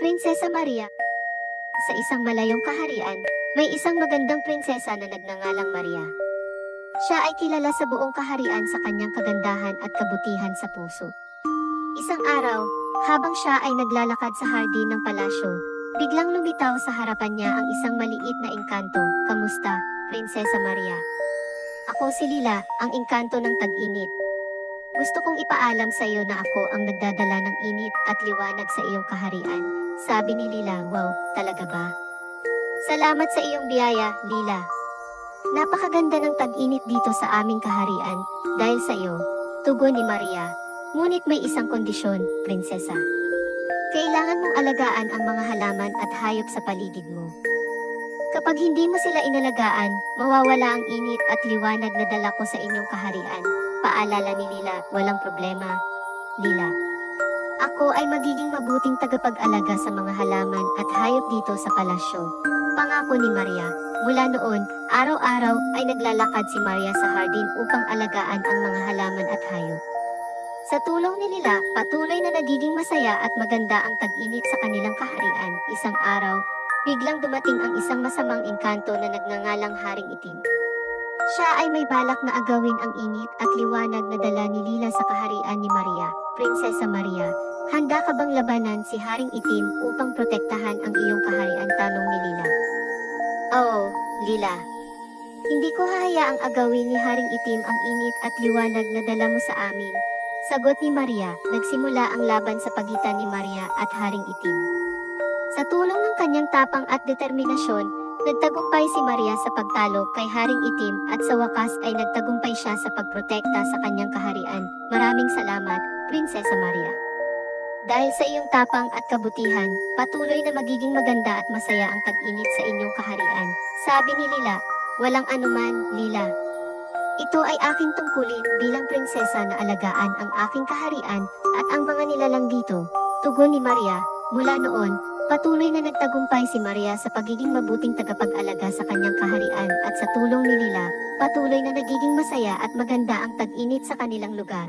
Prinsesa Maria. Sa isang malayong kaharian, may isang magandang prinsesa na nagngangalang Maria. Siya ay kilala sa buong kaharian sa kanyang kagandahan at kabutihan sa puso. Isang araw, habang siya ay naglalakad sa hardin ng palasyo, biglang lumitaw sa harapan niya ang isang maliit na engkanto. Kamusta, Prinsesa Maria? Ako si Lila, ang engkanto ng tag-init. Gusto kong ipaalam sa iyo na ako ang nagdadala ng init at liwanag sa iyong kaharian. Sabi ni Lila, wow, talaga ba? Salamat sa iyong biyaya, Lila. Napakaganda ng tag-init dito sa aming kaharian dahil sa iyo, tugon ni Maria. Ngunit may isang kondisyon, prinsesa. Kailangan mong alagaan ang mga halaman at hayop sa paligid mo. Kapag hindi mo sila inalagaan, mawawala ang init at liwanag na dala ko sa inyong kaharian. Paalala ni Lila, walang problema. Lila. Ako ay magiging mabuting tagapag-alaga sa mga halaman at hayop dito sa palasyo. Pangako ni Maria. Mula noon, araw-araw ay naglalakad si Maria sa hardin upang alagaan ang mga halaman at hayop. Sa tulong ni Lila, patuloy na nagiging masaya at maganda ang tag-init sa kanilang kaharian. Isang araw, biglang dumating ang isang masamang engkanto na nagngangalang Haring Itim. Siya ay may balak na agawin ang init at liwanag na dala ni Lila sa kaharian ni Maria. Prinsesa Maria, handa ka bang labanan si Haring Itim upang protektahan ang iyong kaharian? Tanong ni Lila. Oo, Lila. Hindi ko hahayaang agawin ni Haring Itim ang init at liwanag na dala mo sa amin. Sagot ni Maria, nagsimula ang laban sa pagitan ni Maria at Haring Itim. Sa tulong ng kanyang tapang at determinasyon, nagtagumpay si Maria sa pagtalo kay Haring Itim at sa wakas ay nagtagumpay siya sa pagprotekta sa kanyang kaharian. Maraming salamat, Prinsesa Maria. Dahil sa iyong tapang at kabutihan, patuloy na magiging maganda at masaya ang tag-init sa inyong kaharian. Sabi ni Lila, walang anuman, Lila. Ito ay aking tungkulin bilang prinsesa na alagaan ang aking kaharian at ang mga nilalang dito. Tugon ni Maria, mula noon, patuloy na nagtagumpay si Maria sa pagiging mabuting tagapag-alaga sa kanyang kaharian at sa tulong ni Lila, patuloy na nagiging masaya at maganda ang tag-init sa kanilang lugar.